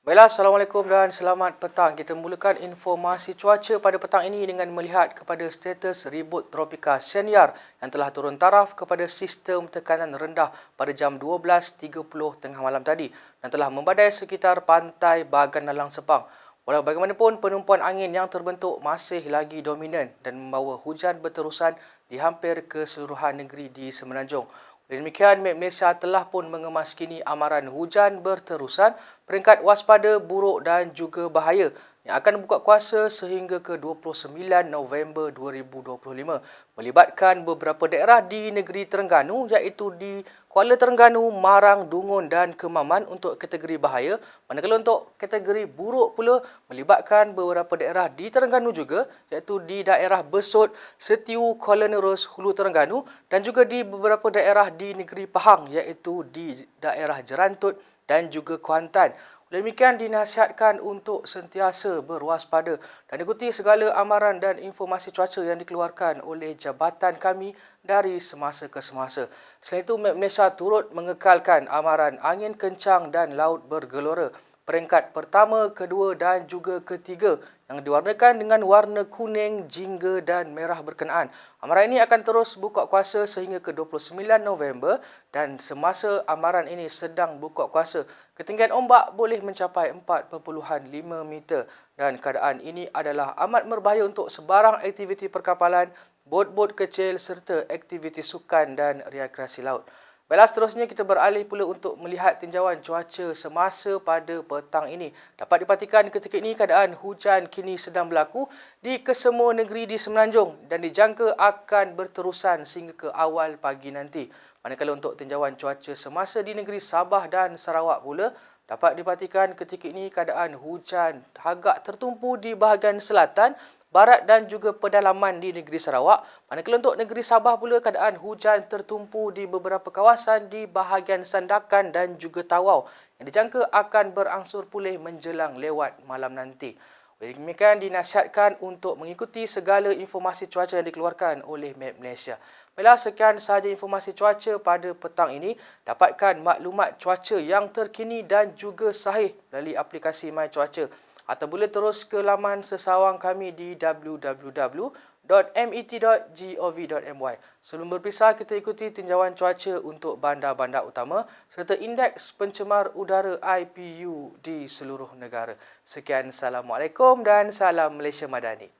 Baiklah, Assalamualaikum dan selamat petang. Kita mulakan informasi cuaca pada petang ini dengan melihat kepada status ribut tropika Senior yang telah turun taraf kepada sistem tekanan rendah pada jam 12.30 tengah malam tadi dan telah membadai sekitar pantai Bagan Nalang Sepang. Walau bagaimanapun, penumpuan angin yang terbentuk masih lagi dominan dan membawa hujan berterusan di hampir keseluruhan negeri di Semenanjung. Demikian, Malaysia telah pun mengemaskini amaran hujan berterusan, peringkat waspada buruk dan juga bahaya yang akan buka kuasa sehingga ke 29 November 2025 melibatkan beberapa daerah di negeri Terengganu iaitu di Kuala Terengganu, Marang, Dungun dan Kemaman untuk kategori bahaya manakala untuk kategori buruk pula melibatkan beberapa daerah di Terengganu juga iaitu di daerah Besut, Setiu, Kuala Nerus, Hulu Terengganu dan juga di beberapa daerah di negeri Pahang iaitu di daerah Jerantut dan juga Kuantan. Demikian dinasihatkan untuk sentiasa berwaspada dan ikuti segala amaran dan informasi cuaca yang dikeluarkan oleh jabatan kami dari semasa ke semasa. Selain itu, Malaysia turut mengekalkan amaran angin kencang dan laut bergelora peringkat pertama, kedua dan juga ketiga yang diwarnakan dengan warna kuning, jingga dan merah berkenaan. Amaran ini akan terus buka kuasa sehingga ke 29 November dan semasa amaran ini sedang buka kuasa, ketinggian ombak boleh mencapai 4.5 meter dan keadaan ini adalah amat berbahaya untuk sebarang aktiviti perkapalan, bot-bot kecil serta aktiviti sukan dan rekreasi laut. Baiklah seterusnya kita beralih pula untuk melihat tinjauan cuaca semasa pada petang ini. Dapat dipastikan ketika ini keadaan hujan kini sedang berlaku di kesemua negeri di Semenanjung dan dijangka akan berterusan sehingga ke awal pagi nanti. Manakala untuk tinjauan cuaca semasa di negeri Sabah dan Sarawak pula dapat dipastikan ketika ini keadaan hujan agak tertumpu di bahagian selatan barat dan juga pedalaman di negeri Sarawak. Manakala untuk negeri Sabah pula keadaan hujan tertumpu di beberapa kawasan di bahagian Sandakan dan juga Tawau yang dijangka akan berangsur pulih menjelang lewat malam nanti. Oleh demikian dinasihatkan untuk mengikuti segala informasi cuaca yang dikeluarkan oleh Met Malaysia. Baiklah sekian sahaja informasi cuaca pada petang ini. Dapatkan maklumat cuaca yang terkini dan juga sahih melalui aplikasi My Cuaca atau boleh terus ke laman sesawang kami di www.met.gov.my. Sebelum berpisah, kita ikuti tinjauan cuaca untuk bandar-bandar utama serta indeks pencemar udara IPU di seluruh negara. Sekian, Assalamualaikum dan salam Malaysia Madani.